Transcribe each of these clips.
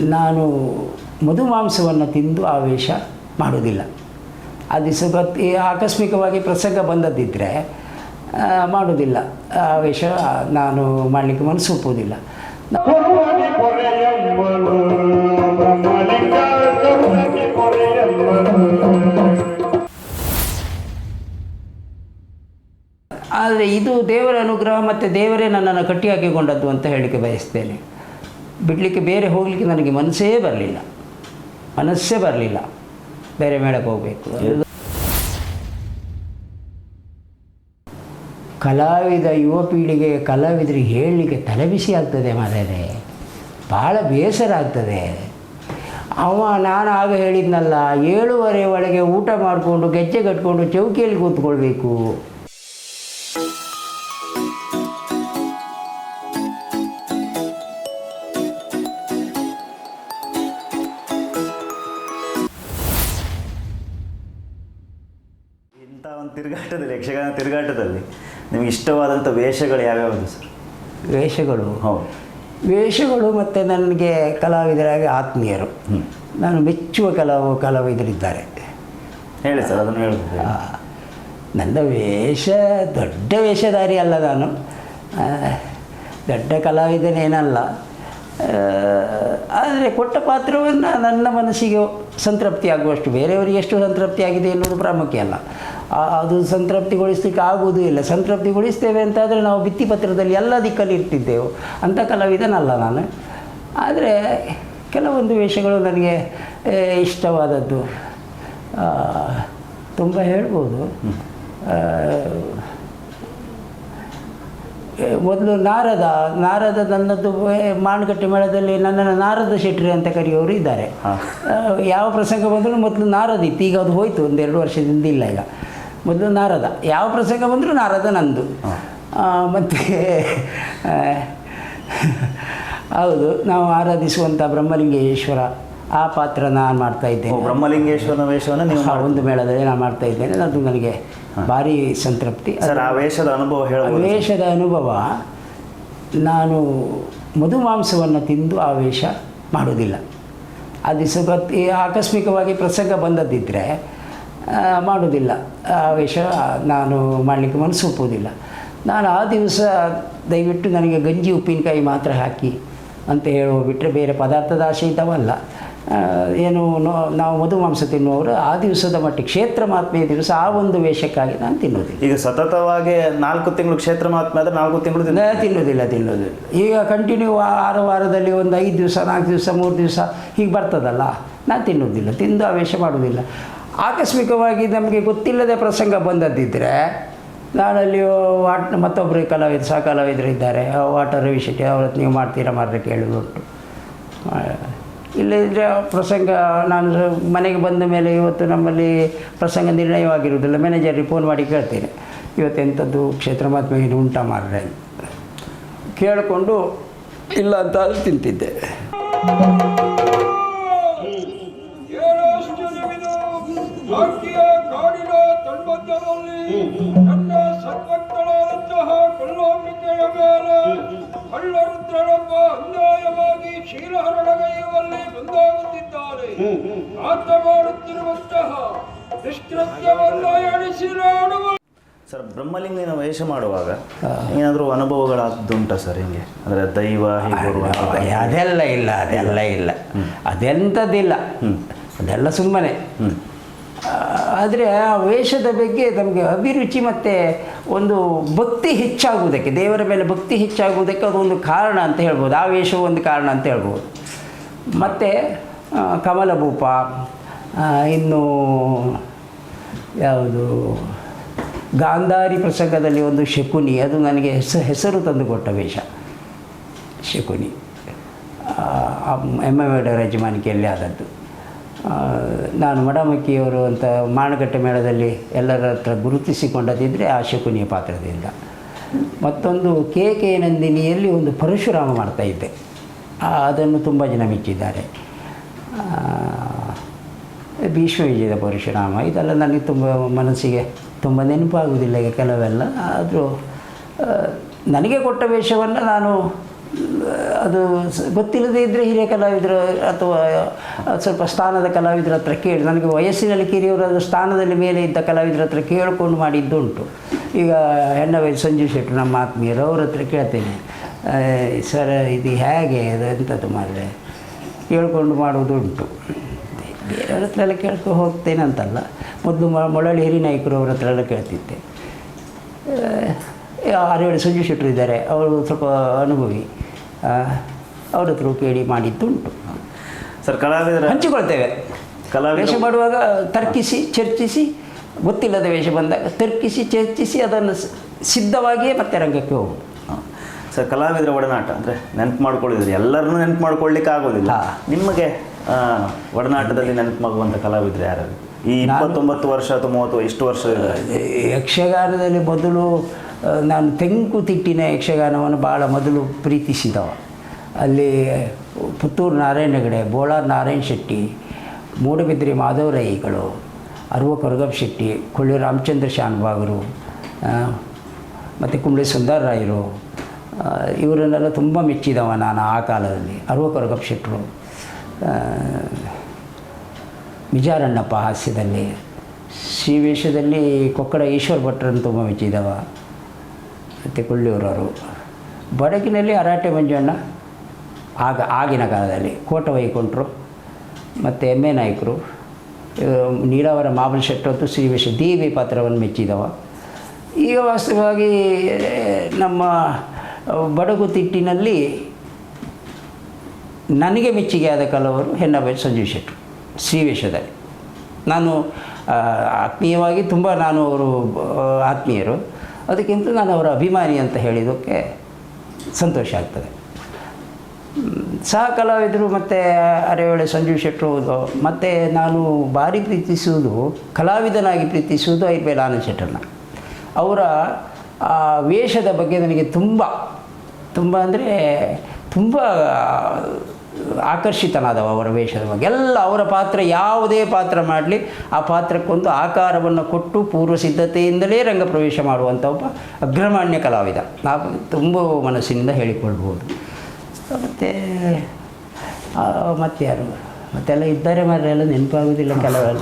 ನಾನು ಮಧುಮಾಂಸವನ್ನು ತಿಂದು ಆವೇಶ ಮಾಡುವುದಿಲ್ಲ. ಆ ದಿವಸ ಆಕಸ್ಮಿಕವಾಗಿ ಪ್ರಸಂಗ ಬಂದದ್ದಿದ್ದರೆ ಆ, ಮಾಡುವುದಿಲ್ಲ. ಆವೇಶ ನಾನು ಮಾಡಲಿಕ್ಕೆ ಮನಸ್ಸು ಒಪ್ಪುವುದಿಲ್ಲ. ಆದರೆ ಇದು ದೇವರ ಅನುಗ್ರಹ ಮತ್ತು ದೇವರೇ ನನ್ನನ್ನು ಕಟ್ಟಿ ಹಾಕಿಕೊಂಡದ್ದು ಅಂತ ಹೇಳಿಕೆ ಬಯಸ್ತೇನೆ. ಬಿಡಲಿಕ್ಕೆ ಬೇರೆ ಹೋಗಲಿಕ್ಕೆ ನನಗೆ ಮನಸ್ಸೇ ಬರಲಿಲ್ಲ. ಮನಸ್ಸೇ ಬರಲಿಲ್ಲ. ಬೇರೆ ಮೇಳಕ್ಕೆ ಹೋಗಬೇಕು. ಕಲಾವಿದ ಯುವ ಪೀಳಿಗೆ ಕಲಾವಿದರಿಗೆ ಹೇಳಲಿಕ್ಕೆ ತಲೆಬಿಸಿ ಆಗ್ತದೆ ಮಾರೇ ಭಾಳ ಬೇಸರ ಆಗ್ತದೆ. ಅವ ನಾನು ಆಗ ಹೇಳಿದ್ನಲ್ಲ, ಏಳುವರೆ ಒಳಗೆ ಊಟ ಮಾಡಿಕೊಂಡು ಗೆಜ್ಜೆ ಕಟ್ಕೊಂಡು ಚೌಕಿಯಲ್ಲಿ ಕೂತ್ಕೊಳ್ಬೇಕು. ತಿರುಗಾಟದಲ್ಲಿ ನಿಮಗೆ ಇಷ್ಟವಾದಂಥ ವೇಷಗಳು ಯಾವ್ಯಾವುದು ಸರ್? ವೇಷಗಳು? ಹೌದು. ವೇಷಗಳು ಮತ್ತು ನನಗೆ ಕಲಾವಿದರಾಗಿ ಆತ್ಮೀಯರು. ನಾನು ಮೆಚ್ಚುವ ಕಲಾವ ಕಲಾವಿದರಿದ್ದಾರೆ. ಹೇಳಿ ಸರ್ ಅದನ್ನು ಹೇಳಿ ನನ್ನ ವೇಷ ದೊಡ್ಡ ವೇಷಧಾರಿ ಅಲ್ಲ ನಾನು. ದೊಡ್ಡ ಕಲಾವಿದನೇನಲ್ಲ. ಆದರೆ ಕೊಟ್ಟ ಪಾತ್ರವನ್ನು ನನ್ನ ಮನಸ್ಸಿಗೆ ಸಂತೃಪ್ತಿ ಆಗುವಷ್ಟು ಬೇರೆಯವರಿಗೆ ಎಷ್ಟು ಸಂತೃಪ್ತಿ ಆಗಿದೆ ಎನ್ನುವುದು ಪ್ರಾಮುಖ್ಯ ಅಲ್ಲ. ಅದು ಸಂತೃಪ್ತಿಗೊಳಿಸಲಿಕ್ಕೆ ಆಗುವುದೂ ಇಲ್ಲ. ಸಂತೃಪ್ತಿಗೊಳಿಸ್ತೇವೆ ಅಂತಾದರೆ ನಾವು ಭಿತ್ತಿಪತ್ರದಲ್ಲಿ ಎಲ್ಲ ದಿಕ್ಕಲ್ಲಿ ಇರ್ತಿದ್ದೆವು. ಅಂಥ ಕಲಾವಿದನಲ್ಲ ನಾನು. ಆದರೆ ಕೆಲವೊಂದು ವೇಷಗಳು ನನಗೆ ಇಷ್ಟವಾದದ್ದು. ತುಂಬ ಹೇಳ್ಬೋದು. ಮೊದಲು ನಾರದ ನಾರದ ನನ್ನದು ಮಾಣುಕಟ್ಟೆ ಮೇಳದಲ್ಲಿ ನನ್ನನ್ನು ನಾರದ ಶೆಟ್ರಿ ಅಂತ ಕರೆಯೋರು ಇದ್ದಾರೆ. ಯಾವ ಪ್ರಸಂಗ ಬಂದರೂ ಮೊದಲು ನಾರದಿತ್ತು. ಈಗ ಅದು ಹೋಯಿತು ಒಂದೆರಡು ವರ್ಷದಿಂದ ಇಲ್ಲ ಈಗ. ಮೊದಲು ನಾರದ. ಯಾವ ಪ್ರಸಂಗ ಬಂದರೂ ನಾರದ ನಂದು. ಮತ್ತು ಹೌದು ನಾವು ಆರಾಧಿಸುವಂಥ ಬ್ರಹ್ಮಲಿಂಗೇಶ್ವರ ಆ ಪಾತ್ರ ನಾನು ಮಾಡ್ತಾ ಇದ್ದೇನೆ. ಬ್ರಹ್ಮಲಿಂಗೇಶ್ವರನ ವೇಷವನ್ನು ನೀವು ಆ ಒಂದು ಮೇಳದಲ್ಲಿ ನಾನು ಮಾಡ್ತಾ ಇದ್ದೇನೆ. ಅದು ನನಗೆ ಭಾರಿ ಸಂತೃಪ್ತಿ. ಸರ್ ಆ ವೇಷದ ಅನುಭವ ಹೇಳಿ ವೇಷದ ಅನುಭವ ನಾನು ಮಧುಮಾಂಸವನ್ನು ತಿಂದು ಆವೇಶ ಮಾಡುವುದಿಲ್ಲ. ಆ ದಿವಸ ಗೊತ್ತಿ ಆಕಸ್ಮಿಕವಾಗಿ ಪ್ರಸಂಗ ಬಂದದ್ದಿದ್ದರೆ ಆ, ಮಾಡುವುದಿಲ್ಲ. ಆವೇಶ ನಾನು ಮಾಡಲಿಕ್ಕೆ ಮನಸ್ಸು ಒಪ್ಪುವುದಿಲ್ಲ. ನಾನು ಆ ದಿವಸ ದಯವಿಟ್ಟು ನನಗೆ ಗಂಜಿ ಉಪ್ಪಿನಕಾಯಿ ಮಾತ್ರ ಹಾಕಿ ಅಂತ ಹೇಳುವ ಬಿಟ್ಟರೆ ಬೇರೆ ಪದಾರ್ಥದ ಆಸೆ ಇದ್ದವಲ್ಲ ಆ, ಏನು ನೋ- ನಾವು ಮಧುಮಾಂಸ ತಿನ್ನುವವರು ಆ ದಿವಸದ ಮಟ್ಟಿಗೆ ಕ್ಷೇತ್ರ ಮಹಾತ್ಮೆಯ ದಿವಸ ಆ ಒಂದು ವೇಷಕ್ಕಾಗಿ ನಾನು ತಿನ್ನೋದಿಲ್ಲ ಈಗ ಸತತವಾಗಿ ನಾಲ್ಕು ತಿಂಗಳು ಕ್ಷೇತ್ರ ಮಹಾತ್ಮೆ ಆದರೆ ನಾಲ್ಕು ತಿಂಗಳು ತಿನ್ನೋದಿಲ್ಲ. ತಿನ್ನೋದಿಲ್ಲ ಈಗ ಕಂಟಿನ್ಯೂ ಆರು ವಾರದಲ್ಲಿ ಒಂದು ಐದು ದಿವಸ ನಾಲ್ಕು ದಿವಸ ಮೂರು ದಿವಸ ಹೀಗೆ ಬರ್ತದಲ್ಲ? ನಾನು ತಿನ್ನೋದಿಲ್ಲ ತಿಂದು ಆ ವೇಷ ಮಾಡೋದಿಲ್ಲ ಆಕಸ್ಮಿಕವಾಗಿ ನಮಗೆ ಗೊತ್ತಿಲ್ಲದೆ ಪ್ರಸಂಗ ಬಂದದ್ದಿದ್ದರೆ ನಾನಲ್ಲಿ ವಾಟ್ ಮತ್ತೊಬ್ಬರು ಕಲಾವಿದ ಸಹ ಕಲಾವಿದರು ಇದ್ದಾರೆ ವಾಟರ್ ರವಿ ಶೆಟ್ಟಿ ನೀವು ಮಾಡ್ತೀರಾ ಮಾರ್ರೆ ಕೇಳಿಬಿಟ್ಟು ಇಲ್ಲದಿದ್ದರೆ ಪ್ರಸಂಗ ನಾನು ಮನೆಗೆ ಬಂದ ಮೇಲೆ ಇವತ್ತು ನಮ್ಮಲ್ಲಿ ಪ್ರಸಂಗ ನಿರ್ಣಯವಾಗಿರುವುದಿಲ್ಲ. ಮ್ಯಾನೇಜರಿಗೆ ಫೋನ್ ಮಾಡಿ ಕೇಳ್ತೇನೆ. ಇವತ್ತೆಂಥದ್ದು ಕ್ಷೇತ್ರ ಏನು ಉಂಟ ಅಂತ. ಕೇಳಿಕೊಂಡು ಇಲ್ಲ ಅಂತ ತಿಂತಿದ್ದೆ. ಭಾಗ್ಯ ಕಾಡಿನ ತನ್ಮಧ್ಯದಲ್ಲಿ ನನ್ನ ಸದ್ಭಕ್ತಳಾದಂತಹ ಕಳ್ಳೋಮಿಕೆಯ ಮೇಲೆ ಕಳ್ಳರುದ್ರನೊಬ್ಬ ಅನ್ಯಾಯವಾಗಿ ಕ್ಷೀರಹರಣಗೈಯುವಲ್ಲಿ ಮುಂದಾಗುತ್ತಿದ್ದಾನೆ ಆತ ಮಾಡುತ್ತಿರುವಂತಹ ನಿಷ್ಕೃತ್ಯವನ್ನ ಎಣಿಸಿ ನೋಡುವ ಸರ್ ಬ್ರಹ್ಮಲಿಂಗನ ವೇಷ ಮಾಡುವಾಗ ಏನಾದರೂ ಅನುಭವಗಳಾದ್ದುಂಟ ಸರ್ ಹಿಂಗೆ? ಅಂದರೆ ದೈವ ಅದೆಲ್ಲ ಇಲ್ಲ ಅದೆಲ್ಲ ಇಲ್ಲ. ಅದೆಂಥದ್ದಿಲ್ಲ. ಅದೆಲ್ಲ ಸುಮ್ಮನೆ. ಆದರೆ ಆ ವೇಷದ ಬಗ್ಗೆ ನಮಗೆ ಅಭಿರುಚಿ ಮತ್ತು ಒಂದು ಭಕ್ತಿ ಹೆಚ್ಚಾಗುವುದಕ್ಕೆ, ದೇವರ ಮೇಲೆ ಭಕ್ತಿ ಹೆಚ್ಚಾಗುವುದಕ್ಕೆ ಅದೊಂದು ಕಾರಣ ಅಂತ ಹೇಳ್ಬೋದು. ಆ ವೇಷವು ಒಂದು ಕಾರಣ ಅಂತ ಹೇಳ್ಬೋದು. ಮತ್ತು ಕಮಲಭೂಪ ಇನ್ನು ಯಾವುದು? ಗಾಂಧಾರಿ ಪ್ರಸಂಗದಲ್ಲಿ ಒಂದು ಶಕುನಿ, ಅದು ನನಗೆ ಹೆಸ, ಹೆಸರು ತಂದುಕೊಟ್ಟ ವೇಷ. ಶಕುನಿ. ಎಂ ಎಂ ಯಜಮಾನಿಕೆಯಲ್ಲಿ ಆದದ್ದು. ನಾನು ಮಡಮಕ್ಕಿಯವರು ಅಂತ ಮಾಣಕಟ್ಟೆ ಮೇಳದಲ್ಲಿ ಎಲ್ಲರ ಹತ್ರ ಗುರುತಿಸಿಕೊಂಡದಿದ್ದರೆ ಆ ಶಕುನಿಯ ಪಾತ್ರದಿಂದ. ಮತ್ತೊಂದು ಕೆ ಕೆ ನಂದಿನಿಯಲ್ಲಿ ಒಂದು ಪರಶುರಾಮ ಮಾಡ್ತಾ ಇದ್ದೆ. ಅದನ್ನು ತುಂಬ ಜನ ಮೆಚ್ಚಿದ್ದಾರೆ. ಆ, ಭೀಷ್ಮ ವಿಜಯದ ಪರಶುರಾಮ ಇದೆಲ್ಲ ನನಗೆ ತುಂಬ ಮನಸ್ಸಿಗೆ ತುಂಬ ನೆನಪಾಗುವುದಿಲ್ಲ ಈಗ ಕೆಲವೆಲ್ಲ. ಆದರೂ ನನಗೆ ಕೊಟ್ಟ ವೇಷವನ್ನು ನಾನು ಅದು ಗೊತ್ತಿಲ್ಲದೇ ಇದ್ದರೆ ಹಿರಿಯ ಕಲಾವಿದರು ಅಥವಾ ಸ್ವಲ್ಪ ಸ್ಥಾನದ ಕಲಾವಿದರ ಹತ್ರ ಕೇಳಿ. ನನಗೆ ವಯಸ್ಸಿನಲ್ಲಿ ಕಿರಿಯವರು ಸ್ಥಾನದಲ್ಲಿ ಮೇಲೆ ಇದ್ದ ಕಲಾವಿದರ ಹತ್ರ ಕೇಳಿಕೊಂಡು ಮಾಡಿದ್ದುಂಟು. ಈಗ ಹೆಣ್ಣವೈ ಸಂಜೀವ್ ಶೆಟ್ಟರು ನಮ್ಮ ಆತ್ಮೀಯರು, ಅವ್ರ ಹತ್ರ ಕೇಳ್ತೇನೆ. ಸರ್, ಇದು ಹೇಗೆ? ಅದು ಎಂಥದ್ದು ಮಾಡಿದೆ ಕೇಳಿಕೊಂಡು ಮಾಡುವುದುಂಟು. ಬೇರೆಯವ್ರ ಹತ್ರ ಎಲ್ಲ ಕೇಳ್ಕೊ ಹೋಗ್ತೇನೆ ಅಂತಲ್ಲ. ಮೊದಲು ಮೊಳಲಿ ಹಿರಿನಾಯಕರು ಅವ್ರ ಹತ್ರ ಎಲ್ಲ ಕೇಳ್ತಿದ್ದೆ. ಆರೇಳು ಸಂಜೀವ್ ಶೆಟ್ಟರು ಇದ್ದಾರೆ. ಅವರು ಸ್ವಲ್ಪ ಅನುಭವಿ. ಅವ್ರ ಹತ್ರ ಕೇಳಿ ಮಾಡಿದ್ದುಂಟು. ಸರ್ ಕಲಾವಿದರ ಹಂಚಿಕೊಳ್ತೇವೆ. ಕಲಾ ವೇಷ ಮಾಡುವಾಗ ತರ್ಕಿಸಿ ಚರ್ಚಿಸಿ ಗೊತ್ತಿಲ್ಲದ ವೇಷ ಬಂದಾಗ ತರ್ಕಿಸಿ ಚರ್ಚಿಸಿ ಅದನ್ನು ಸಿದ್ಧವಾಗಿಯೇ ಮತ್ತೆ ರಂಗಕ್ಕೆ ಹೋಗುದು ಸರ್ ಕಲಾವಿದರ ಒಡನಾಟ ಅಂದರೆ ನೆನಪು ಮಾಡ್ಕೊಳ್ಳಿದ್ರೆ ಎಲ್ಲರನ್ನೂ ನೆನಪು ಮಾಡ್ಕೊಳ್ಳಿಕ್ಕೆ ಆಗೋದಿಲ್ಲ. ನಿಮಗೆ ಒಡನಾಟದಲ್ಲಿ ನೆನಪು ಮಾಡುವಂಥ ಕಲಾವಿದರು ಯಾರು? ಈ ಇಪ್ಪತ್ತೊಂಬತ್ತು ವರ್ಷ ಅಥವಾ ಮೂವತ್ತು ಎಷ್ಟು ವರ್ಷ? ಯಕ್ಷಗಾನದಲ್ಲಿ ಮೊದಲು ನಾನು ತೆಂಕುತಿಟ್ಟಿನ ಯಕ್ಷಗಾನವನ್ನು ಭಾಳ ಮೊದಲು ಪ್ರೀತಿಸಿದವ. ಅಲ್ಲಿ ಪುತ್ತೂರು ನಾರಾಯಣ ಹೆಗಡೆ ಬೋಳಾರ್ ನಾರಾಯಣ ಶೆಟ್ಟಿ, ಮೂಡಬಿದ್ರಿ ಮಾಧವರಾಯಿಗಳು ಅರುವ ಕೊರಗಪ್ಪ ಶೆಟ್ಟಿ, ಕೊಳ್ಳಿ ರಾಮಚಂದ್ರ ಶಾನ್ಭಾಗರು ಮತ್ತು ಕುಂಬಳಿ ಸುಂದರರಾಯರು ರಾಯರು ಇವರನ್ನೆಲ್ಲ ತುಂಬ ಮೆಚ್ಚಿದವ ನಾನು ಆ ಕಾಲದಲ್ಲಿ. ಅರುವ ಕೊರಗಪ್ಪ ಶೆಟ್ಟರು ವಿಜಾರಣ್ಣಪ್ಪ ಹಾಸ್ಯದಲ್ಲಿ, ಶ್ರೀವೇಷದಲ್ಲಿ ಕೊಕ್ಕಡ ಈಶ್ವರ್ ಭಟ್ರನ್ನು ತುಂಬ ಮೆಚ್ಚಿದವ. ಮತ್ತು ಕೊಳ್ಳಿಯೂರವರು ಬಡಗಿನಲ್ಲಿ ಅರಾಟೆ ಮಂಜಣ್ಣ, ಆಗ ಆಗಿನ ಕಾಲದಲ್ಲಿ ಕೋಟ ವೈಕುಂಠರು ಮತ್ತು ಎಂ ಎ ನಾಯಕರು ನೀರಾವರ ಮಾಬಲ್ ಶ್ರೀ ವೇಶ ದೇವಿ ಪಾತ್ರವನ್ನು ಮೆಚ್ಚಿದವ. ಈಗ ವಾಸ್ತವವಾಗಿ, ನಮ್ಮ ಬಡಗು ತಿಟ್ಟಿನಲ್ಲಿ ನನಗೆ ಮೆಚ್ಚುಗೆ ಆದ ಕಲವರು ಹೆನ್ನಬೈ ಸಂಜೀವ್ ಶೆಟ್ಟರು ಶ್ರೀವೇಶದಲ್ಲಿ ನಾನು ಆತ್ಮೀಯವಾಗಿ ತುಂಬ ನಾನು ಅವರು ಆತ್ಮೀಯರು. ಅದಕ್ಕಿಂತ ನಾನು ಅವರ ಅಭಿಮಾನಿ ಅಂತ ಹೇಳಿದ್ದಕ್ಕೆ ಸಂತೋಷ ಆಗ್ತದೆ. ಸಹ ಕಲಾವಿದರು ಮತ್ತು ಅರೆವೇಳೆ ಸಂಜೀವ್ ಶೆಟ್ಟರು ಮತ್ತು ನಾನು ಭಾರಿ ಪ್ರೀತಿಸುವುದು, ಕಲಾವಿದನಾಗಿ ಪ್ರೀತಿಸುವುದು ಐರ್ಬೇಲ್ ಆನಂದ್ ಶೆಟ್ಟರನ್ನ. ಅವರ ಆ ವೇಷದ ಬಗ್ಗೆ ನನಗೆ ತುಂಬ ತುಂಬ ಅಂದರೆ ತುಂಬ ಆಕರ್ಷಿತನಾದವ ಅವರ ವೇಷದ ಬಗ್ಗೆ. ಎಲ್ಲ ಅವರ ಪಾತ್ರ ಯಾವುದೇ ಪಾತ್ರ ಮಾಡಲಿ, ಆ ಪಾತ್ರಕ್ಕೊಂದು ಆಕಾರವನ್ನು ಕೊಟ್ಟು ಪೂರ್ವ ಸಿದ್ಧತೆಯಿಂದಲೇ ರಂಗ ಪ್ರವೇಶ ಮಾಡುವಂಥ ಒಬ್ಬ ಅಗ್ರಮಾನ್ಯ ಕಲಾವಿದ. ನಾವು ತುಂಬ ಮನಸ್ಸಿನಿಂದ ಹೇಳಿಕೊಳ್ಬೋದು. ಮತ್ತು ಮತ್ತೆ ಯಾರು? ಮತ್ತೆಲ್ಲ ಇದ್ದಾರೆ ಮಾರ್ರೆ, ಎಲ್ಲ ನೆನಪಾಗೋದಿಲ್ಲ ಕೆಲವೆಲ್ಲ.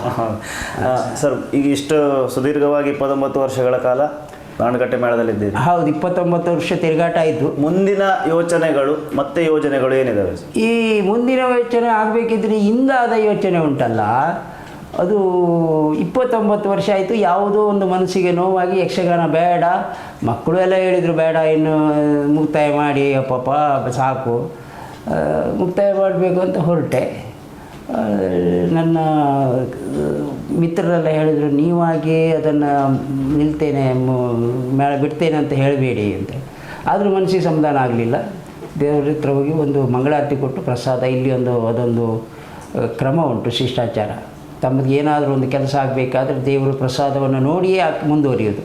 ಸರ್, ಈಗ ಇಷ್ಟು ಸುದೀರ್ಘವಾಗಿ ಇಪ್ಪತ್ತೊಂಬತ್ತು ವರ್ಷಗಳ ಕಾಲ ಬಾಣಕಟ್ಟೆ ಮೇಳದಲ್ಲಿದ್ದೀರಿ ಹೌದು ಇಪ್ಪತ್ತೊಂಬತ್ತು ವರ್ಷ ತಿರುಗಾಟ ಆಯಿತು. ಮುಂದಿನ ಯೋಚನೆಗಳು ಮತ್ತೆ ಯೋಜನೆಗಳು ಏನಿದಾವೆ? ಈ ಮುಂದಿನ ಯೋಚನೆ ಆಗಬೇಕಿದ್ರೆ ಹಿಂದಾದ ಯೋಚನೆ ಉಂಟಲ್ಲ? ಅದು ಇಪ್ಪತ್ತೊಂಬತ್ತು ವರ್ಷ ಆಯಿತು ಯಾವುದೋ ಒಂದು ಮನಸ್ಸಿಗೆ ನೋವಾಗಿ ಯಕ್ಷಗಾನ ಬೇಡ. ಮಕ್ಕಳು ಎಲ್ಲ ಹೇಳಿದರು ಬೇಡ ಇನ್ನು ಮುಕ್ತಾಯ ಮಾಡಿ ಅಪ್ಪಪ್ಪ ಸಾಕು. ಮುಕ್ತಾಯ ಮಾಡಬೇಕು ಅಂತ ಹೊರಟೆ. ನನ್ನ ಮಿತ್ರರೆಲ್ಲ ಹೇಳಿದರು, ನೀವಾಗಿ ಅದನ್ನು ನಿಲ್ತೇನೆ ಮೇಳ ಬಿಡ್ತೇನೆ ಅಂತ ಹೇಳಬೇಡಿ ಅಂತ. ಆದರೂ ಮನಸ್ಸಿಗೆ ಸಮಾಧಾನ ಆಗಲಿಲ್ಲ. ದೇವರ ಹತ್ರ ಹೋಗಿ ಒಂದು ಮಂಗಳಾರತಿ ಕೊಟ್ಟು ಪ್ರಸಾದ, ಇಲ್ಲಿ ಒಂದು, ಅದೊಂದು ಕ್ರಮ ಉಂಟು, ಶಿಷ್ಟಾಚಾರ. ತಮ್ಮದು ಏನಾದರೂ ಒಂದು ಕೆಲಸ ಆಗಬೇಕಾದ್ರೆ ದೇವರು ಪ್ರಸಾದವನ್ನು ನೋಡಿಯೇ ಮುಂದುವರಿಯೋದು,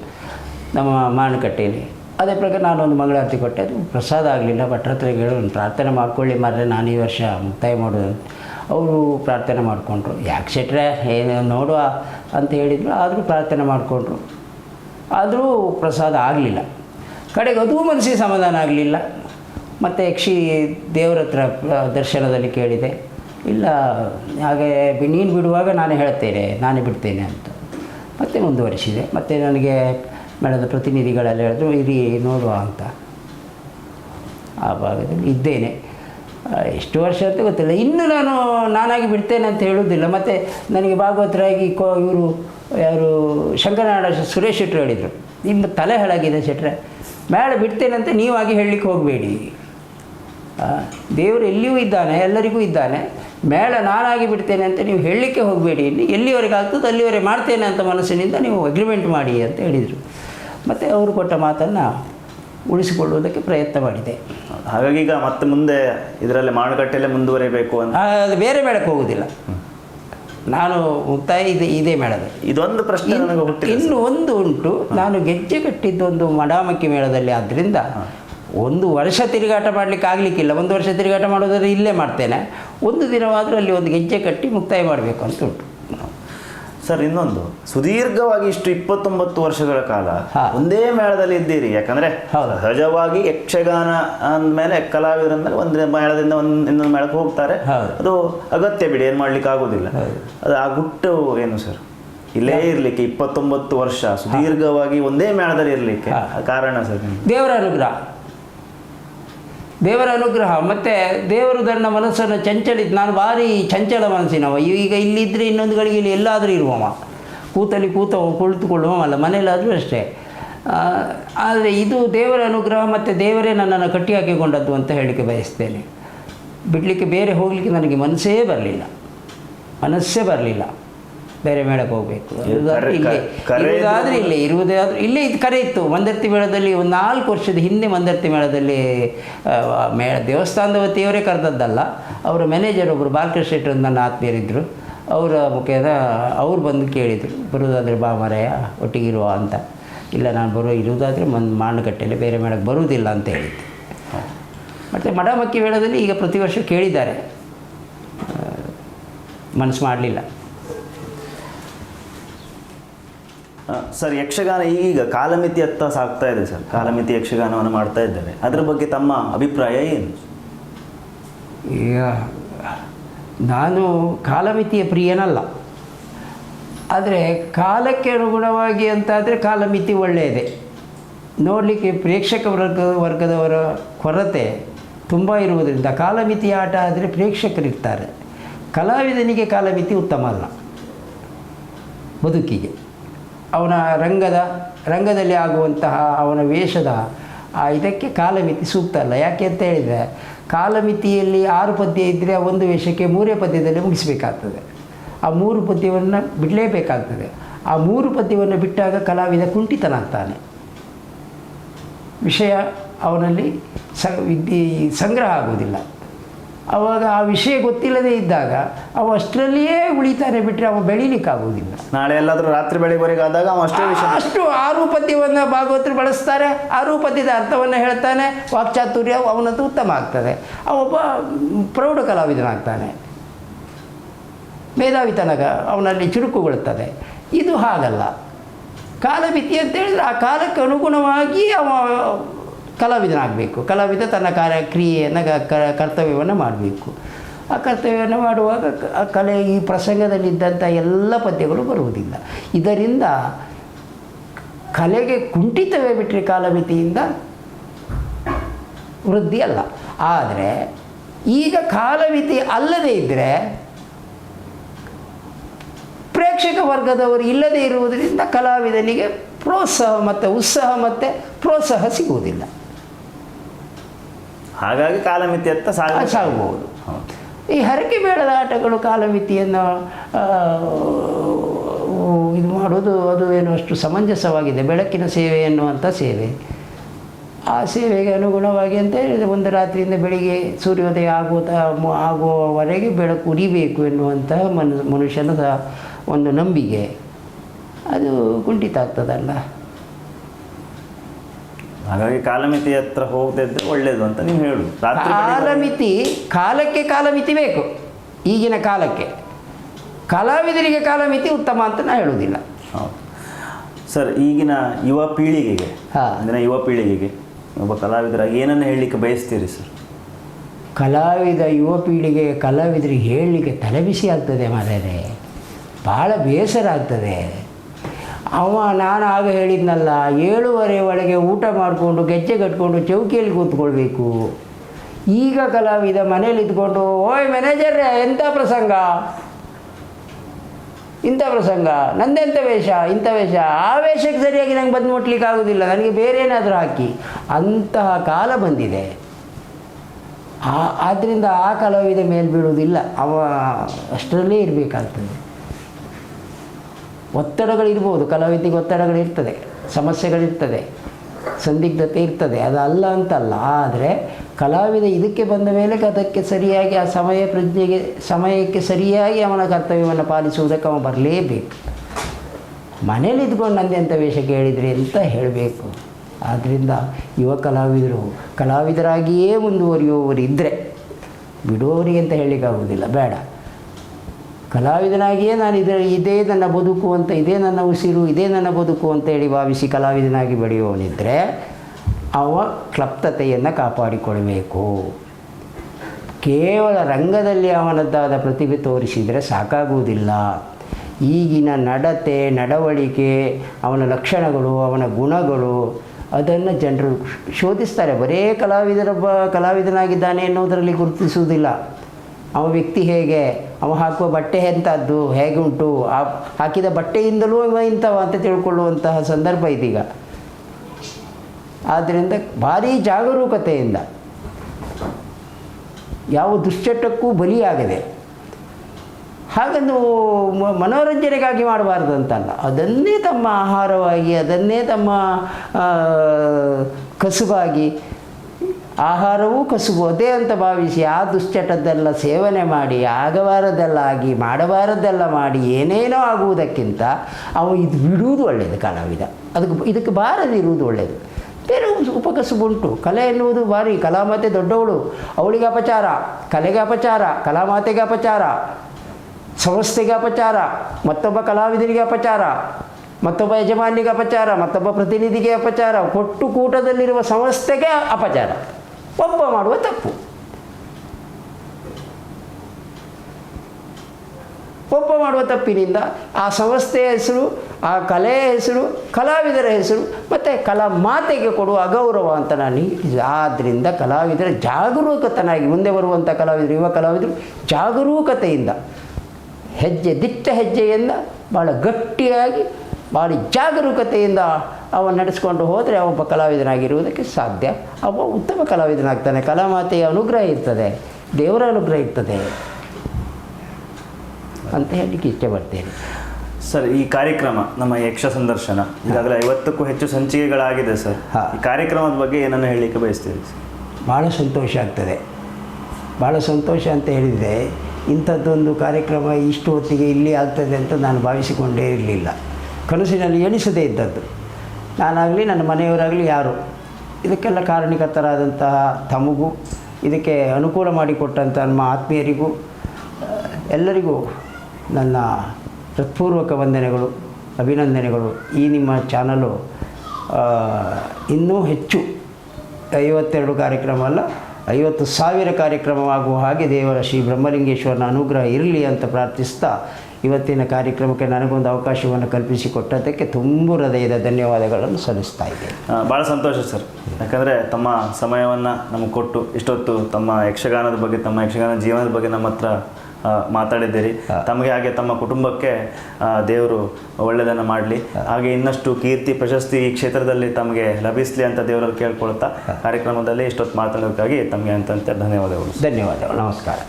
ನಮ್ಮ ಮಾರುಕಟ್ಟೆಯಲ್ಲಿ ಅದೇ ಪ್ರಕಾರ ನಾನೊಂದು ಮಂಗಳಾರತಿ ಕೊಟ್ಟೆ ಅದು ಪ್ರಸಾದ ಆಗಲಿಲ್ಲ, ಭಟ್ರ ಹತ್ರ ಪ್ರಾರ್ಥನೆ ಮಾಡ್ಕೊಳ್ಳಿ ಮಾರ್ರೆ, ನಾನು ಈ ವರ್ಷ ಮುಕ್ತಾಯ ಮಾಡೋದು. ಅವರು ಪ್ರಾರ್ಥನೆ ಮಾಡಿಕೊಂಡ್ರು. ಯಾಕೆ ಏನು ನೋಡುವ ಅಂತ ಹೇಳಿದ್ರು. ಆದರೂ ಪ್ರಾರ್ಥನೆ ಮಾಡಿಕೊಂಡ್ರು. ಆದರೂ ಪ್ರಸಾದ ಆಗಲಿಲ್ಲ. ಕಡೆಗೆ ಅದು ಮನಸ್ಸಿಗೆ ಸಮಾಧಾನ ಆಗಲಿಲ್ಲ. ಮತ್ತು ಯಕ್ಷಿ ದೇವ್ರ ಹತ್ರ ದರ್ಶನದಲ್ಲಿ ಕೇಳಿದೆ. ಇಲ್ಲ, ಹಾಗೆ ನೀನು ಬಿಡುವಾಗ ನಾನು ಹೇಳ್ತೇನೆ, ನಾನೇ ಬಿಡ್ತೇನೆ ಅಂತ. ಮತ್ತೆ ಮುಂದುವರಿಸಿದೆ. ಮತ್ತು ನನಗೆ ಮೇಳದ ಪ್ರತಿನಿಧಿಗಳೆಲ್ಲ ಹೇಳಿದ್ರು, ಇರಿ, ನೋಡುವ ಅಂತ. ಆ ಭಾಗದಲ್ಲಿ ಇದ್ದೇನೆ. ಎಷ್ಟು ವರ್ಷ ಅಂತ ಗೊತ್ತಿಲ್ಲ. ಇನ್ನು ನಾನು ನಾನಾಗಿ ಬಿಡ್ತೇನೆ ಅಂತ ಹೇಳುವುದಿಲ್ಲ. ಮತ್ತು ನನಗೆ ಭಾಗವತರಾಗಿ ಕೋ, ಇವರು ಯಾರು ಶಂಕರನಾಡ ಸುರೇಶ್ ಶೆಟ್ಟರು ಹೇಳಿದರು. ನಿಮ್ಮ ತಲೆ ಹಾಳಾಗಿದೆ ಶೆಟ್ರೆ. ಮೇಳ ಬಿಡ್ತೇನೆ ಅಂತ ನೀವಾಗಿ ಹೇಳಲಿಕ್ಕೆ ಹೋಗಬೇಡಿ. ದೇವರು ಎಲ್ಲಿಯೂ ಇದ್ದಾನೆ, ಎಲ್ಲರಿಗೂ ಇದ್ದಾನೆ. ಮೇಳ ನಾನಾಗಿ ಬಿಡ್ತೇನೆ ಅಂತ ನೀವು ಹೇಳಲಿಕ್ಕೆ ಹೋಗಬೇಡಿ. ಎಲ್ಲಿವರೆಗೆ ಆಗ್ತದೆ ಅಲ್ಲಿವರೆಗೆ ಮಾಡ್ತೇನೆ ಅಂತ ಮನಸ್ಸಿನಿಂದ ನೀವು ಅಗ್ರಿಮೆಂಟ್ ಮಾಡಿ ಅಂತ ಹೇಳಿದರು. ಮತ್ತು ಅವರು ಕೊಟ್ಟ ಮಾತನ್ನು ಉಳಿಸಿಕೊಳ್ಳುವುದಕ್ಕೆ ಪ್ರಯತ್ನ ಮಾಡಿದೆ. ಹಾಗಾಗಿ ಈಗ ಮತ್ತೆ ಮುಂದೆ ಇದರಲ್ಲಿ ಮಾರುಕಟ್ಟೆಯಲ್ಲೇ ಮುಂದುವರಿಬೇಕು ಅಂತ. ಅದು ಬೇರೆ ಮೇಳಕ್ಕೆ ಹೋಗೋದಿಲ್ಲ. ನಾನು ಮುಕ್ತಾಯ ಇದೆ ಇದೇ ಮೇಳದ. ಇದೊಂದು ಪ್ರಶ್ನೆ ನನಗೆ ಹುಟ್ಟಿದೆ ಇನ್ನು ಒಂದು ಉಂಟು. ನಾನು ಗೆಜ್ಜೆ ಕಟ್ಟಿದ್ದೊಂದು ಮಡಾಮಕ್ಕಿ ಮೇಳದಲ್ಲಿ ಆದ್ದರಿಂದ ಒಂದು ವರ್ಷ ತಿರುಗಾಟ ಮಾಡಲಿಕ್ಕೆ ಆಗಲಿಕ್ಕಿಲ್ಲ. ಒಂದು ವರ್ಷ ತಿರುಗಾಟ ಮಾಡೋದಾದ್ರೆ ಇಲ್ಲೇ ಮಾಡ್ತೇನೆ. ಒಂದು ದಿನವಾದರೂ ಅಲ್ಲಿ ಒಂದು ಗೆಜ್ಜೆ ಕಟ್ಟಿ ಮುಕ್ತಾಯ ಮಾಡಬೇಕು ಅಂತ ಉಂಟು. ಸರ್ ಇನ್ನೊಂದು. ಸುದೀರ್ಘವಾಗಿ ಇಷ್ಟು ಇಪ್ಪತ್ತೊಂಬತ್ತು ವರ್ಷಗಳ ಕಾಲ ಒಂದೇ ಮೇಳದಲ್ಲಿ ಇದ್ದೀರಿ. ಯಾಕಂದ್ರೆ. ಸಹಜವಾಗಿ ಯಕ್ಷಗಾನ ಅಂದಮೇಲೆ ಮೇಲೆ ಒಂದು ಮೇಳದಿಂದ ಒಂದ್ ಇನ್ನೊಂದು ಮೇಳಕ್ಕೆ ಹೋಗ್ತಾರೆ. ಅದು ಅಗತ್ಯ ಬಿಡಿ ಏನು ಮಾಡ್ಲಿಕ್ಕೆ ಆಗೋದಿಲ್ಲ. ಅದು ಆ ಗುಟ್ಟು ಏನು ಸರ್? ಇಲ್ಲೇ ಇರ್ಲಿಕ್ಕೆ ಇಪ್ಪತ್ತೊಂಬತ್ತು ವರ್ಷ ಸುದೀರ್ಘವಾಗಿ ಒಂದೇ ಮೇಳದಲ್ಲಿ ಇರ್ಲಿಕ್ಕೆ ಕಾರಣ ಸರ್ ದೇವರ ಅನುಗ್ರಹ. ದೇವರ ಅನುಗ್ರಹ, ಮತ್ತು ದೇವರು ನನ್ನ ಮನಸ್ಸನ್ನು ಚಂಚಲಿ, ನಾನು ಭಾರಿ ಚಂಚಲ ಮನಸ್ಸಿನವ. ಈಗ ಇಲ್ಲಿದ್ದರೆ ಇನ್ನೊಂದು ಗಳಿಗೆ ಇಲ್ಲಿ ಎಲ್ಲಾದರೂ ಇರುವವ. ಕೂತಲ್ಲಿ ಕೂತ ಕುಳಿತುಕೊಳ್ಳುವ ಅಲ್ಲ, ಮನೆಯಲ್ಲಾದರೂ ಅಷ್ಟೇ. ಆದರೆ ಇದು ದೇವರ ಅನುಗ್ರಹ ಮತ್ತು ದೇವರೇ ನನ್ನನ್ನು ಕಟ್ಟಿ ಹಾಕಿಕೊಂಡದ್ದು ಅಂತ ಹೇಳಲಿಕ್ಕೆ ಬಯಸ್ತೇನೆ. ಬಿಡಲಿಕ್ಕೆ ಬೇರೆ ಹೋಗಲಿಕ್ಕೆ ನನಗೆ ಮನಸ್ಸೇ ಬರಲಿಲ್ಲ. ಮನಸ್ಸೇ ಬರಲಿಲ್ಲ. ಬೇರೆ ಮೇಳಕ್ಕೆ ಹೋಗಬೇಕು. ಇಲ್ಲೇ ಇರುವುದಾದ್ರೆ ಇಲ್ಲೇ ಇರುವುದಾದ್ರೆ ಇಲ್ಲೇ ಇದು ಕರೆ ಇತ್ತು. ಮಂದರ್ತಿ ಮೇಳದಲ್ಲಿ ಒಂದು ನಾಲ್ಕು ವರ್ಷದ ಹಿಂದೆ ಮಂದರ್ತಿ ಮೇಳದಲ್ಲಿ ಮೇಳ ದೇವಸ್ಥಾನದ ವತಿಯವರೇ ಕರೆದದ್ದಲ್ಲ. ಅವರ ಮ್ಯಾನೇಜರ್ ಒಬ್ಬರು ಬಾಲಕೃಷ್ಣ ಶೆಟ್ಟರ್ ಅಂತ ನನ್ನ ಆತ್ಮೀಯರಿದ್ದರು ಅವರ ಮುಖೇನ ಅವ್ರು ಬಂದು ಕೇಳಿದರು. ಬರುವುದಾದರೆ ಬಾ ಮರೆಯ ಒಟ್ಟಿಗಿರುವ ಅಂತ. ಇಲ್ಲ ನಾನು ಬರೋ ಇರುವುದಾದರೆ ಮನ್ ಮಾರುಕಟ್ಟೆಯಲ್ಲಿ ಬೇರೆ ಮೇಳಕ್ಕೆ ಬರುವುದಿಲ್ಲ ಅಂತ ಹೇಳಿದ್ದೆ ಮತ್ತು ಮಡಮಕ್ಕಿ ಮೇಳದಲ್ಲಿ ಈಗ ಪ್ರತಿ ವರ್ಷ ಕೇಳಿದ್ದಾರೆ. ಮನಸ್ಸು ಮಾಡಲಿಲ್ಲ. ಸರ್, ಯಕ್ಷಗಾನ ಈಗೀಗ ಕಾಲಮಿತಿ ಅತ್ತ ಸಾಗ್ತಾ ಇದೆ, ಸರ್. ಕಾಲಮಿತಿ ಯಕ್ಷಗಾನವನ್ನು ಮಾಡ್ತಾ ಇದ್ದಾರೆ. ಅದರ ಬಗ್ಗೆ ತಮ್ಮ ಅಭಿಪ್ರಾಯ ಏನು? ಈಗ ನಾನು ಕಾಲಮಿತಿಯ ಪ್ರಿಯನಲ್ಲ. ಆದರೆ ಕಾಲಕ್ಕೆ ಅನುಗುಣವಾಗಿ ಅಂತಾದರೆ ಕಾಲಮಿತಿ ಒಳ್ಳೆಯದೇ. ನೋಡಲಿಕ್ಕೆ ಪ್ರೇಕ್ಷಕ ವರ್ಗ, ವರ್ಗದವರ ಕೊರತೆ ತುಂಬ ಇರುವುದರಿಂದ ಕಾಲಮಿತಿ ಆಟ ಆದರೆ ಪ್ರೇಕ್ಷಕರಿರ್ತಾರೆ. ಕಲಾವಿದನಿಗೆ ಕಾಲಮಿತಿ ಉತ್ತಮ ಅಲ್ಲ. ಬದುಕಿಗೆ. ಅವನ ರಂಗದ, ರಂಗದಲ್ಲಿ ಆಗುವಂತಹ ಅವನ ವೇಷದ ಇದಕ್ಕೆ ಕಾಲಮಿತಿ ಸೂಕ್ತ ಅಲ್ಲ. ಯಾಕೆ ಅಂತ ಹೇಳಿದರೆ, ಕಾಲಮಿತಿಯಲ್ಲಿ ಆರು ಪದ್ಯ ಇದ್ದರೆ ಒಂದು ವೇಷಕ್ಕೆ ಮೂರೇ ಪದ್ಯದಲ್ಲಿ ಮುಗಿಸಬೇಕಾಗ್ತದೆ. ಆ ಮೂರು ಪದ್ಯವನ್ನು ಬಿಡಲೇಬೇಕಾಗ್ತದೆ. ಆ ಮೂರು ಪದ್ಯವನ್ನು ಬಿಟ್ಟಾಗ ಕಲಾವಿದ ಕುಂಠಿತನಾಗ್ತಾನೆ ವಿಷಯ ಅವನಲ್ಲಿ ಸ ಸಂಗ್ರಹ ಆಗುವುದಿಲ್ಲ. ಆವಾಗ ಆ ವಿಷಯ ಗೊತ್ತಿಲ್ಲದೆ ಇದ್ದಾಗ ಅವ ಅಷ್ಟರಲ್ಲಿಯೇ ಉಳಿತಾನೆ ಬಿಟ್ಟರೆ ಅವ ಬೆಳೀಲಿಕ್ಕಾಗುವುದಿಲ್ಲ. ನಾಳೆ ಎಲ್ಲಾದರೂ ರಾತ್ರಿ ಬೆಳಿಗ್ವರೆಗೆ ಆದಾಗ ಅವ ಅಷ್ಟೇ ವಿಷಯ. ಅಷ್ಟು ಆರೂಪದ್ಯವನ್ನು ಭಾಗವತರು ಬಳಸ್ತಾರೆ ಆರೂಪದ್ಯದ ಅರ್ಥವನ್ನು ಹೇಳ್ತಾನೆ ವಾಕ್ಚಾತುರ್ಯ ಅವನದ್ದು ಉತ್ತಮ ಆಗ್ತದೆ. ಅವೊಬ್ಬ ಪ್ರೌಢ ಕಲಾವಿದನಾಗ್ತಾನೆ. ಮೇಧಾವಿತನಗ ಅವನಲ್ಲಿ ಚುರುಕುಗೊಳ್ತದೆ ಇದು ಹಾಗಲ್ಲ. ಕಾಲಮಿತಿ ಅಂತ ಹೇಳಿದ್ರೆ ಆ ಕಾಲಕ್ಕೆ ಅನುಗುಣವಾಗಿ ಅವ ಕಲಾವಿದನಾಗಬೇಕು. ಕಲಾವಿದ ತನ್ನ ಕಾರ್ಯ ಕ್ರಿಯೆಯನ್ನು ಕರ್ತವ್ಯವನ್ನು ಮಾಡಬೇಕು. ಆ ಕರ್ತವ್ಯವನ್ನು ಮಾಡುವಾಗ ಆ ಕಲೆ, ಈ ಪ್ರಸಂಗದಲ್ಲಿದ್ದಂಥ ಎಲ್ಲ ಪದ್ಯಗಳು ಬರುವುದಿಲ್ಲ. ಇದರಿಂದ ಕಲೆಗೆ ಕುಂಠಿತವೇ ಬಿಟ್ಟರೆ ಕಾಲಮಿತಿಯಿಂದ ವೃದ್ಧಿ ಅಲ್ಲ. ಆದರೆ ಈಗ ಕಾಲಮಿತಿ ಅಲ್ಲದೇ ಇದ್ದರೆ ಪ್ರೇಕ್ಷಕ ವರ್ಗದವರು ಇಲ್ಲದೇ ಇರುವುದರಿಂದ ಕಲಾವಿದನಿಗೆ ಪ್ರೋತ್ಸಾಹ ಮತ್ತು ಉತ್ಸಾಹ ಮತ್ತು ಪ್ರೋತ್ಸಾಹ ಸಿಗುವುದಿಲ್ಲ. ಹಾಗಾಗಿ ಕಾಲಮಿತಿ ಅಂತ ಸಾಗ ಸಾಗಬಹುದು. ಈ ಹರಕೆ ಬೇಡದ ಆಟಗಳು ಕಾಲಮಿತಿಯನ್ನು ಇದು ಮಾಡೋದು ಅದು ಏನು ಅಷ್ಟು ಸಮಂಜಸವಾಗಿದೆ. ಬೆಳಕಿನ ಸೇವೆ ಎನ್ನುವಂಥ ಸೇವೆ. ಆ ಸೇವೆಗೆ ಅನುಗುಣವಾಗಿ ಅಂತ ಹೇಳಿದರೆ ಒಂದು ರಾತ್ರಿಯಿಂದ ಬೆಳಿಗ್ಗೆ ಸೂರ್ಯೋದಯ ಆಗುವ ಆಗುವವರೆಗೆ ಬೆಳಕು ಉರಿಬೇಕು ಎನ್ನುವಂತಹ ಮನು ಮನುಷ್ಯನ ಒಂದು ನಂಬಿಕೆ. ಅದು ಕುಂಠಿತ ಆಗ್ತದಲ್ಲ? ಹಾಗಾಗಿ ಕಾಲಮಿತಿ ಹತ್ರ ಹೋಗದೆ ಇದ್ರೆ ಒಳ್ಳೇದು ಅಂತ ನೀವು ಹೇಳು ರಾತ್ರಿ ಕಾಲಮಿತಿ ಕಾಲಕ್ಕೆ ಕಾಲಮಿತಿ ಬೇಕು. ಈಗಿನ ಕಾಲಕ್ಕೆ. ಕಲಾವಿದರಿಗೆ ಕಾಲಮಿತಿ ಉತ್ತಮ ಅಂತ ನಾನು ಹೇಳುವುದಿಲ್ಲ ಹೌದು. ಸರ್ ಈಗಿನ ಯುವ ಪೀಳಿಗೆಗೆ ಅಂದರೆ ಅಂದಿನ ಯುವ ಪೀಳಿಗೆಗೆ ಒಬ್ಬ ಕಲಾವಿದರಾಗಿ ಏನನ್ನು ಹೇಳಲಿಕ್ಕೆ ಬಯಸ್ತೀರಿ ಸರ್? ಕಲಾವಿದ ಯುವ ಪೀಳಿಗೆ ಕಲಾವಿದರಿಗೆ ಹೇಳಲಿಕ್ಕೆ ತಲೆಬಿಸಿ ಆಗ್ತದೆ ಮಾರೇ ಭಾಳ ಬೇಸರ ಆಗ್ತದೆ. ಅವ ನಾನು ಆಗ ಹೇಳಿದ್ನಲ್ಲ, ಏಳುವರೆ ಒಳಗೆ ಊಟ ಮಾಡಿಕೊಂಡು, ಗೆಜ್ಜೆ ಕಟ್ಕೊಂಡು ಚೌಕಿಯಲ್ಲಿ ಕೂತ್ಕೊಳ್ಬೇಕು. ಈಗ ಕಲಾವಿದ ಮನೇಲಿ ಇದ್ಕೊಂಡು, ಓಯ್ ಮ್ಯಾನೇಜರ್ರೆ ಎಂಥ ಪ್ರಸಂಗ? ಇಂಥ ಪ್ರಸಂಗ? ನಂದೆಂಥ ವೇಷ? ಇಂಥ ವೇಷ? ಆ ವೇಷಕ್ಕೆ ಸರಿಯಾಗಿ ನಂಗೆ ಬಂದು ಮುಟ್ಲಿಕ್ಕೆ ಆಗೋದಿಲ್ಲ. ನನಗೆ ಬೇರೆ ಏನಾದರೂ ಹಾಕಿ. ಅಂತಹ ಕಾಲ ಬಂದಿದೆ. ಆ ಆದ್ದರಿಂದ ಆ ಕಲಾವಿದ ಮೇಲೆ ಬೀಳುವುದಿಲ್ಲ ಅವ ಅಷ್ಟರಲ್ಲೇ ಇರಬೇಕಾಗ್ತದೆ. ಒತ್ತಡಗಳಿರ್ಬೋದು ಕಲಾವಿದಿಗೆ ಒತ್ತಡಗಳಿರ್ತದೆ, ಸಮಸ್ಯೆಗಳಿರ್ತದೆ, ಸಂದಿಗ್ಧತೆ ಇರ್ತದೆ, ಅದಲ್ಲ ಅಂತಲ್ಲ, ಆದರೆ ಕಲಾವಿದ ಇದಕ್ಕೆ ಬಂದ ಮೇಲೆ ಅದಕ್ಕೆ ಸರಿಯಾಗಿ, ಆ ಸಮಯ ಪ್ರಜ್ಞೆಗೆ, ಸಮಯಕ್ಕೆ ಸರಿಯಾಗಿ ಅವನ ಕರ್ತವ್ಯವನ್ನು ಪಾಲಿಸುವುದಕ್ಕೆ ಅವನು ಬರಲೇಬೇಕು. ಮನೇಲಿ ಇದ್ಕೊಂಡು ನಂದೆ ಅಂತ ವೇಷ ಕೇಳಿದ್ರಿ ಅಂತ ಹೇಳಬೇಕು? ಆದ್ದರಿಂದ ಯುವ ಕಲಾವಿದರು, ಕಲಾವಿದರಾಗಿಯೇ ಮುಂದುವರಿಯುವವರು ಇದ್ದರೆ ಬಿಡುವವರಿಗೆ ಅಂತ ಹೇಳಲಿಕ್ಕಾಗುವುದಿಲ್ಲ ಬೇಡ. ಕಲಾವಿದನಾಗಿಯೇ ನಾನು ಇದರ ಇದೇ ನನ್ನ ಬದುಕು ಅಂತ, ಇದೇ ನನ್ನ ಉಸಿರು, ಇದೇ ನನ್ನ ಬದುಕು ಅಂತ ಹೇಳಿ ಭಾವಿಸಿ ಕಲಾವಿದನಾಗಿ ಬೆಳೆಯುವವನಿದ್ದರೆ ಅವ ಕ್ಲಪ್ತತೆಯನ್ನು ಕಾಪಾಡಿಕೊಳ್ಬೇಕು. ಕೇವಲ ರಂಗದಲ್ಲಿ ಅವನದ್ದಾದ ಪ್ರತಿಭೆ ತೋರಿಸಿದರೆ ಸಾಕಾಗುವುದಿಲ್ಲ. ಈಗಿನ ನಡತೆ, ನಡವಳಿಕೆ, ಅವನ ಲಕ್ಷಣಗಳು, ಅವನ ಗುಣಗಳು, ಅದನ್ನು ಜನರು ಶೋಧಿಸ್ತಾರೆ. ಬರೇ ಕಲಾವಿದರೊಬ್ಬ ಕಲಾವಿದನಾಗಿದ್ದಾನೆ ಎನ್ನುವುದರಲ್ಲಿ ಗುರುತಿಸುವುದಿಲ್ಲ. ಅವ ವ್ಯಕ್ತಿ ಹೇಗೆ? ಅವ ಹಾಕುವ ಬಟ್ಟೆ ಎಂಥದ್ದು ಹೇಗೆ ಉಂಟು? ಆ, ಹಾಕಿದ ಬಟ್ಟೆಯಿಂದಲೂ ಇವ ಇಂಥವ ಅಂತ ತಿಳ್ಕೊಳ್ಳುವಂತಹ ಸಂದರ್ಭ ಇದೀಗ. ಆದ್ದರಿಂದ ಭಾರೀ ಜಾಗರೂಕತೆಯಿಂದ ಯಾವ ದುಶ್ಚಟಕ್ಕೂ ಬಲಿಯಾಗದೆ ಹಾಗಂದು ಮ- ಮನೋರಂಜನೆಗಾಗಿ ಮಾಡಬಾರ್ದು ಅಂತಲ್ಲ ಅದನ್ನೇ ತಮ್ಮ ಆಹಾರವಾಗಿ, ಅದನ್ನೇ ತಮ್ಮ ಕಸುಬಾಗಿ ಆಹಾರವೂ ಕಸುಬು ಅದೇ ಅಂತ ಭಾವಿಸಿ ಆ ದುಶ್ಚಟದ್ದೆಲ್ಲ ಸೇವನೆ ಮಾಡಿ ಆಗಬಾರದೆಲ್ಲ ಆಗಿ ಮಾಡಬಾರದೆಲ್ಲ ಮಾಡಿ ಏನೇನೋ ಆಗುವುದಕ್ಕಿಂತ ಅವು ಇದು ಬಿಡುವುದು ಒಳ್ಳೆಯದು ಕಲಾವಿದ. ಅದಕ್ಕೆ ಇದಕ್ಕೆ ಬಾರದಿರುವುದು ಒಳ್ಳೆಯದು ಬೇರೆ ಉಪಕಸುಬು ಉಂಟು. ಕಲೆ ಎನ್ನುವುದು ಭಾರಿ. ಕಲಾಮಾತೆ ದೊಡ್ಡವಳು. ಅವಳಿಗೆ ಅಪಚಾರ. ಕಲೆಗೆ ಅಪಚಾರ. ಕಲಾಮಾತೆಗೆ ಅಪಚಾರ. ಸಂಸ್ಥೆಗೆ ಅಪಚಾರ. ಮತ್ತೊಬ್ಬ ಕಲಾವಿದರಿಗೆ ಅಪಚಾರ. ಮತ್ತೊಬ್ಬ ಯಜಮಾನಿಗೆ ಅಪಚಾರ. ಮತ್ತೊಬ್ಬ ಪ್ರತಿನಿಧಿಗೆ ಅಪಚಾರ. ಕೊಟ್ಟು ಕೂಟದಲ್ಲಿರುವ ಸಂಸ್ಥೆಗೆ ಅಪಚಾರ. ಒಬ್ಬ ಮಾಡುವ ತಪ್ಪು. ಒಬ್ಬ ಮಾಡುವ ತಪ್ಪಿನಿಂದ ಆ ಸಂಸ್ಥೆಯ ಹೆಸರು, ಆ ಕಲೆಯ ಹೆಸರು, ಕಲಾವಿದರ ಹೆಸರು, ಮತ್ತು ಕಲಾ ಮಾತೆಗೆ ಕೊಡುವ ಅಗೌರವ ಅಂತ ನಾನು ಹೇಳಿದ್ದೆ ಆದ್ದರಿಂದ ಕಲಾವಿದರ ಜಾಗರೂಕತನಾಗಿ ಮುಂದೆ ಬರುವಂಥ ಕಲಾವಿದರು, ಯುವ ಕಲಾವಿದರು ಜಾಗರೂಕತೆಯಿಂದ, ಹೆಜ್ಜೆ, ದಿಟ್ಟ ಹೆಜ್ಜೆಯಿಂದ ಭಾಳ ಗಟ್ಟಿಯಾಗಿ ಭಾಳ ಜಾಗರೂಕತೆಯಿಂದ ಅವ ನಡೆಸ್ಕೊಂಡು ಹೋದರೆ ಒಬ್ಬ ಕಲಾವಿದನಾಗಿರುವುದಕ್ಕೆ ಸಾಧ್ಯ. ಅವ ಉತ್ತಮ ಕಲಾವಿದನಾಗ್ತಾನೆ. ಕಲಾಮಾತೆಯ ಅನುಗ್ರಹ ಇರ್ತದೆ. ದೇವರ ಅನುಗ್ರಹ ಇರ್ತದೆ. ಅಂತ ಹೇಳಲಿಕ್ಕೆ ಇಷ್ಟಪಡ್ತೇನೆ. ಸರ್ ಈ ಕಾರ್ಯಕ್ರಮ ನಮ್ಮ ಯಕ್ಷ ಸಂದರ್ಶನ ಈಗಾಗಲೇ ಐವತ್ತಕ್ಕೂ ಹೆಚ್ಚು ಸಂಚಿಕೆಗಳಾಗಿದೆ ಸರ್. ಹಾ. ಈ ಕಾರ್ಯಕ್ರಮದ ಬಗ್ಗೆ ಏನನ್ನು ಹೇಳಲಿಕ್ಕೆ ಬಯಸ್ತೀರಿ ಸರ್? ಭಾಳ ಸಂತೋಷ ಆಗ್ತದೆ. ಭಾಳ ಸಂತೋಷ ಅಂತ ಹೇಳಿದರೆ ಇಂಥದ್ದೊಂದು ಕಾರ್ಯಕ್ರಮ ಇಷ್ಟು ಹೊತ್ತಿಗೆ ಇಲ್ಲಿ ಆಗ್ತದೆ ಅಂತ ನಾನು ಭಾವಿಸಿಕೊಂಡೇ ಇರಲಿಲ್ಲ. ಕನಸಿನಲ್ಲಿ ಎಣಿಸದೇ ಇದ್ದದ್ದು. ನಾನಾಗಲಿ ನನ್ನ ಮನೆಯವರಾಗಲಿ ಯಾರು? ಇದಕ್ಕೆಲ್ಲ ಕಾರಣೀಕರ್ತರಾದಂತಹ ತಮಗೂ, ಇದಕ್ಕೆ ಅನುಕೂಲ ಮಾಡಿಕೊಟ್ಟಂಥ ನಮ್ಮ ಆತ್ಮೀಯರಿಗೂ, ಎಲ್ಲರಿಗೂ ನನ್ನ ಹೃತ್ಪೂರ್ವಕ ವಂದನೆಗಳು, ಅಭಿನಂದನೆಗಳು. ಈ ನಿಮ್ಮ ಚಾನಲು ಇನ್ನೂ ಹೆಚ್ಚು ಐವತ್ತೆರಡು ಕಾರ್ಯಕ್ರಮ ಅಲ್ಲ, ಐವತ್ತು ಸಾವಿರ ಕಾರ್ಯಕ್ರಮವಾಗುವ ಹಾಗೆ ದೇವರ ಶ್ರೀ ಬ್ರಹ್ಮಲಿಂಗೇಶ್ವರನ ಅನುಗ್ರಹ ಇರಲಿ ಅಂತ ಪ್ರಾರ್ಥಿಸ್ತಾ ಇವತ್ತಿನ ಕಾರ್ಯಕ್ರಮಕ್ಕೆ ನನಗೊಂದು ಅವಕಾಶವನ್ನು ಕಲ್ಪಿಸಿಕೊಟ್ಟದ್ದಕ್ಕೆ ತುಂಬ ಹೃದಯದ ಧನ್ಯವಾದಗಳನ್ನು ಸಲ್ಲಿಸ್ತಾ ಇದ್ದೇನೆ. ಭಾಳ ಸಂತೋಷ ಸರ್. ಯಾಕಂದರೆ ತಮ್ಮ ಸಮಯವನ್ನು ನಮಗೆ ಕೊಟ್ಟು ಇಷ್ಟೊತ್ತು ತಮ್ಮ ಯಕ್ಷಗಾನದ ಬಗ್ಗೆ ತಮ್ಮ ಯಕ್ಷಗಾನ ಜೀವನದ ಬಗ್ಗೆ ನಮ್ಮ ಹತ್ರ ಮಾತಾಡಿದ್ದೀರಿ. ತಮಗೆ ಹಾಗೆ ತಮ್ಮ ಕುಟುಂಬಕ್ಕೆ ದೇವರು ಒಳ್ಳೆಯದನ್ನು ಮಾಡಲಿ. ಹಾಗೆ ಇನ್ನಷ್ಟು ಕೀರ್ತಿ ಪ್ರಶಸ್ತಿ ಈ ಕ್ಷೇತ್ರದಲ್ಲಿ ತಮಗೆ ಲಭಿಸಲಿ ಅಂತ ದೇವರಲ್ಲಿ ಕೇಳ್ಕೊಳ್ತಾ ಕಾರ್ಯಕ್ರಮದಲ್ಲಿ ಇಷ್ಟೊತ್ತು ಮಾತಾಡೋದಕ್ಕಾಗಿ ತಮಗೆ ಅಂತಂತೆ ಧನ್ಯವಾದಗಳು. ಧನ್ಯವಾದಗಳು. ನಮಸ್ಕಾರ.